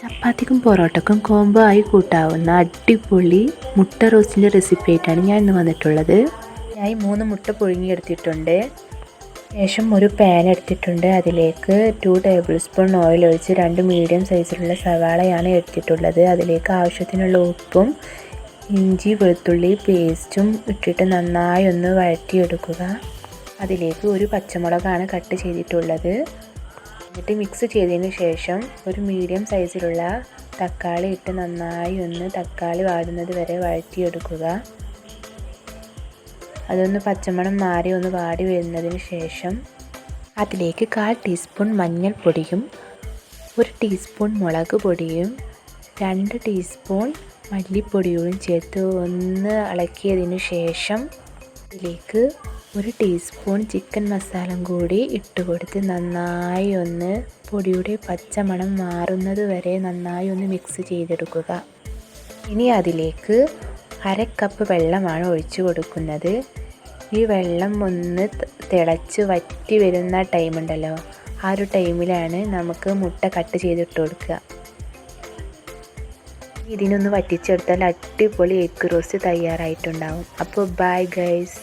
ചപ്പാത്തിക്കും പൊറോട്ടക്കും combo ആയി കൂട്ടാവുന്ന അടിപൊളി മുട്ട റോസ്റ്റിന്റെ റെസിപ്പി ആയിട്ടാണ് ഞാൻ ഇന്ന് വന്നിട്ടുള്ളത്. ഞാൻ മൂന്ന് മുട്ട പുഴുങ്ങിയെടുത്തിട്ടുണ്ട്. ശേഷം ഒരു പാൻ എടുത്തിട്ടുണ്ട്. അതിലേക്ക് ടു ടേബിൾ സ്പൂൺ ഓയിൽ ഒഴിച്ച് രണ്ട് മീഡിയം സൈസിലുള്ള സവാളയാണ് എടുത്തിട്ടുള്ളത്. അതിലേക്ക് ആവശ്യത്തിനുള്ള ഉപ്പും ഇഞ്ചി വെളുത്തുള്ളി പേസ്റ്റും ഇട്ടിട്ട് നന്നായി ഒന്ന് വഴറ്റിയെടുക്കുക. അതിലേക്ക് ഒരു പച്ചമുളകാണ് കട്ട് ചെയ്തിട്ടുള്ളത്. എന്നിട്ട് മിക്സ് ചെയ്തതിന് ശേഷം ഒരു മീഡിയം സൈസിലുള്ള തക്കാളി ഇട്ട് നന്നായി ഒന്ന് തക്കാളി വാടുന്നത് വരെ വഴറ്റിയെടുക്കുക. അതൊന്ന് പച്ചമണം മാറി ഒന്ന് വാടി വരുന്നതിന് ശേഷം അതിലേക്ക് കാൽ ടീസ്പൂൺ മഞ്ഞൾപ്പൊടിയും ഒരു ടീസ്പൂൺ മുളക് പൊടിയും രണ്ട് ടീസ്പൂൺ മല്ലിപ്പൊടിയും ചേർത്ത് ഒന്ന് ഇളക്കിയതിന് ശേഷം ഇതിലേക്ക് ഒരു ടീസ്പൂൺ ചിക്കൻ മസാലയും കൂടി ഇട്ട് കൊടുത്ത് നന്നായി ഒന്ന് പൊടിയുടെ പച്ചമണം മാറുന്നത് വരെ നന്നായി ഒന്ന് മിക്സ് ചെയ്തെടുക്കുക. ഇനി അതിലേക്ക് അര കപ്പ് വെള്ളമാണ് ഒഴിച്ചു കൊടുക്കുന്നത്. ഈ വെള്ളം ഒന്ന് തിളച്ച് വറ്റി വരുന്ന ടൈമുണ്ടല്ലോ ആ ഒരു ടൈമിലാണ് നമുക്ക് മുട്ട കട്ട് ചെയ്തിട്ട് കൊടുക്കുക. ഇതിനൊന്ന് വറ്റിച്ചെടുത്താൽ അടിപൊളി എഗ് റോസ്റ്റ് തയ്യാറായിട്ടുണ്ടാവും. അപ്പോൾ ബൈ ഗൈസ്